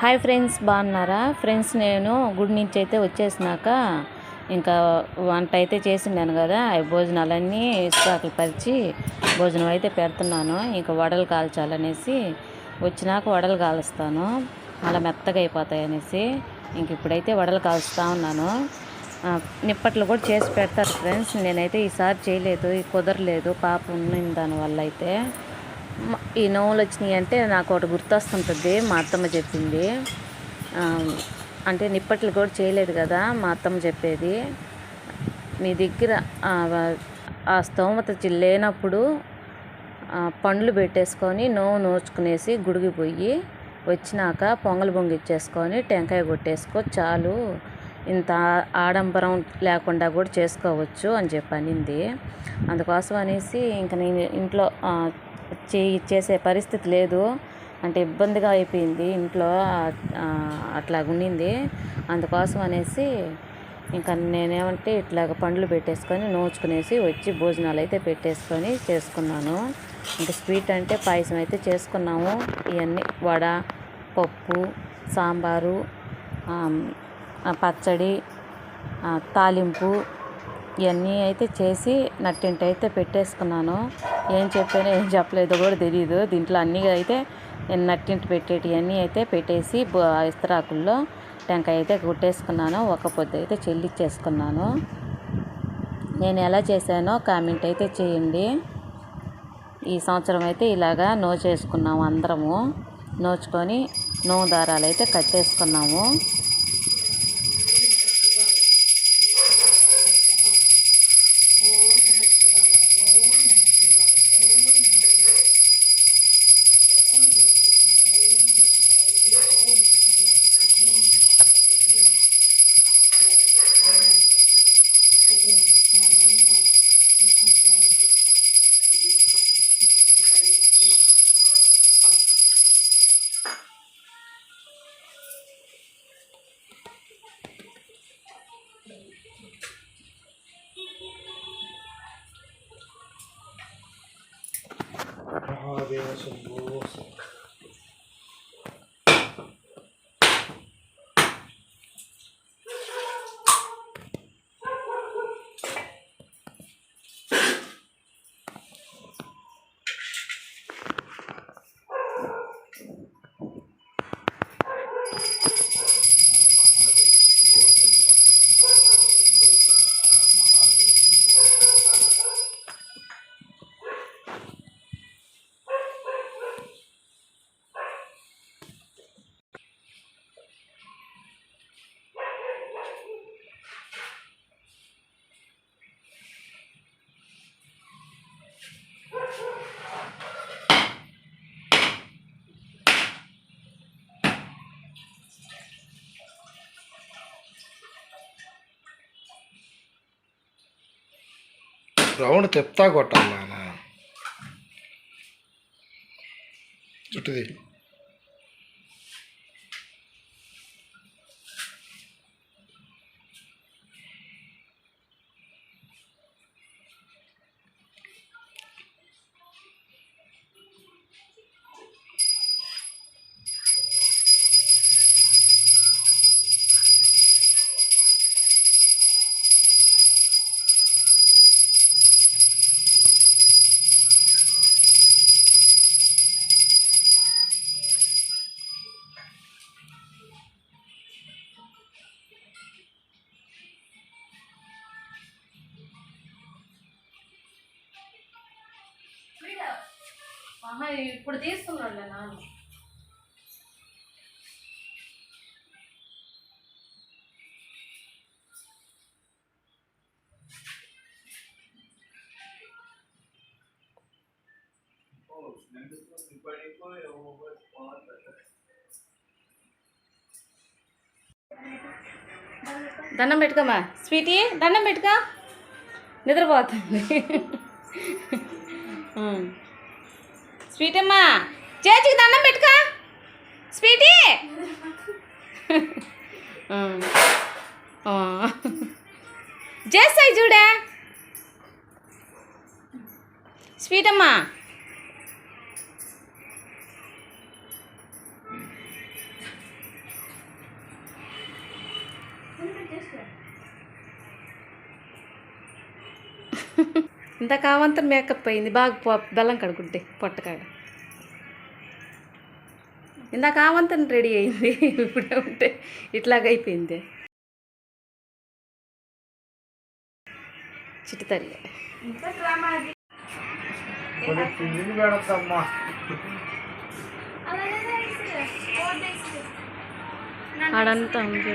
Hi friends బాగున్నారా? Friends నేను గుడి నుంచి అయితే వచ్చేసినాక ఇంకా వంట అయితే చేసిండాను కదా అవి భోజనాలన్నీ ఇసుకాకులు పరిచి భోజనం అయితే పెడుతున్నాను. ఇంకా వడలు కాల్చాలనేసి వచ్చినాక వడలు కాలుస్తాను. అలా మెత్తగా అయిపోతాయి అనేసి ఇంక ఇప్పుడైతే వడలు కాలుస్తూ ఉన్నాను. నిప్పట్లు కూడా చేసి పెడతారు ఫ్రెండ్స్. నేనైతే ఈసారి చేయలేదు కుదరలేదు పాప ఉన్న దానివల్ల అయితే. ఈ నోవులు వచ్చినాయి అంటే నాకు ఒకటి గుర్తొస్తుంటుంది మా అత్తమ్మ చెప్పింది. అంటే నిప్పట్లు కూడా చేయలేదు కదా మా అత్తమ్మ చెప్పేది. మీ దగ్గర ఆ, స్తోమత లేనప్పుడు పండ్లు పెట్టేసుకొని నోవు నోచుకునేసి గుడికి పోయి వచ్చినాక పొంగల్ పొంగిచ్చేసుకొని టెంకాయ కొట్టేసుకో చాలు. ఇంత ఆడంబరం లేకుండా కూడా చేసుకోవచ్చు అని చెప్పి అనింది అందుకోసం అనేసి ఇంకా నేను ఇంట్లో చేయి చేసే పరిస్థితి లేదు. అంటే ఇబ్బందిగా అయిపోయింది ఇంట్లో అట్లా ఉండింది అందుకోసం అనేసి ఇంకా నేనేమంటే ఇట్లాగ పండ్లు పెట్టేసుకొని నోచుకునేసి వచ్చి భోజనాలు అయితే పెట్టేసుకొని చేసుకున్నాను. ఇంకా స్వీట్ అంటే పాయసం అయితే చేసుకున్నాము. ఇవన్నీ వడ పప్పు సాంబారు పచ్చడి తాలింపు ఇవన్నీ అయితే చేసి నట్టింటి అయితే పెట్టేసుకున్నాను. ఏం చెప్పానో ఏం చెప్పలేదో కూడా తెలియదు దీంట్లో అన్నీ అయితే నేను నట్టింటి పెట్టేటివన్నీ అయితే పెట్టేసి ఇస్తరాకుల్లో టెంకాయ అయితే కుట్టేసుకున్నాను. ఒక పొద్దు అయితే చెల్లిచ్చేసుకున్నాను. నేను ఎలా చేశానో కామెంట్ అయితే చేయండి. ఈ సంవత్సరం అయితే ఇలాగా నోచేసుకున్నాము అందరము. నోచుకొని నో దారాలు అయితే కట్టేసుకున్నాము. Deus, o రౌండ్ తెప్తా కొట్టాలి నాన్న చుట్టుది ఇప్పుడు తీసుకున్నాడు నాన్న. దండం పెట్టుకోమా? స్వీటీ దండం పెట్టుకో. నిద్రపోతుంది. ఉమ్. స్వీట్ అమ్మా చేతికి దండం పెట్టుకో. స్వీటీ. చేస్తాయి చూడే. స్వీట్ ఇంత కావంతా మేకప్ అయింది బాగా బెల్లం కడుకుంటే పొట్టకాడ. ఇందాక ఆవంతం రెడీ అయింది. ఇప్పుడే ఉంటే ఇట్లాగ అయిపోయింది. చిట్టుతల్లి ఆడంతా ఉంది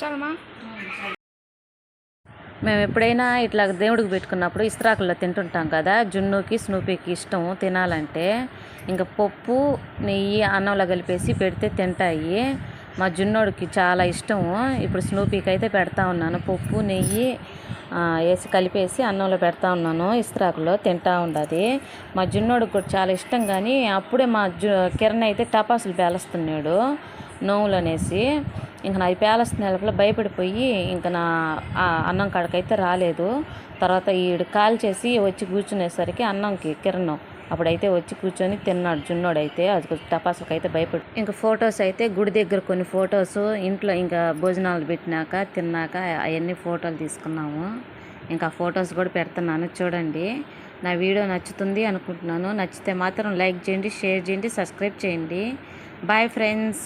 చాలమా మేము ఎప్పుడైనా ఇట్లా దేవుడికి పెట్టుకున్నప్పుడు ఇస్త్రాకుల్లో తింటుంటాం కదా జున్నుకి స్నూపీకి ఇష్టం తినాలంటే ఇంకా పప్పు నెయ్యి అన్నంలో కలిపేసి పెడితే తింటాయి. మా జున్నోడికి చాలా ఇష్టము. ఇప్పుడు స్నూపీకి అయితే పెడతా ఉన్నాను. పప్పు నెయ్యి వేసి కలిపేసి అన్నంలో పెడతా ఉన్నాను. ఇస్త్రాకులో తింటా ఉండదు. మా జున్నోడికి కూడా చాలా ఇష్టం కానీ అప్పుడే మా జు కిరణ్ అయితే టపాసులు పేలుస్తున్నాడు నోవులు అనేసి ఇంక నా పేలస్తున్న లోపల భయపడిపోయి ఇంక నా అన్నం కాడకైతే రాలేదు. తర్వాత ఈడు కాల్ చేసి వచ్చి కూర్చునేసరికి అన్నంకి కిరణం అప్పుడైతే వచ్చి కూర్చొని తిన్నాడు. జున్నోడైతే అది కొంచెం టపాసులకు అయితే భయపడి. ఇంకా ఫొటోస్ అయితే గుడి దగ్గర కొన్ని ఫొటోస్ ఇంట్లో ఇంకా భోజనాలు పెట్టినాక తిన్నాక అవన్నీ ఫోటోలు తీసుకున్నాము. ఇంకా ఫొటోస్ కూడా పెడుతున్నాను. చూడండి. నా వీడియో నచ్చుతుంది అనుకుంటున్నాను. నచ్చితే మాత్రం లైక్ చేయండి షేర్ చేయండి సబ్స్క్రైబ్ చేయండి. Bye friends.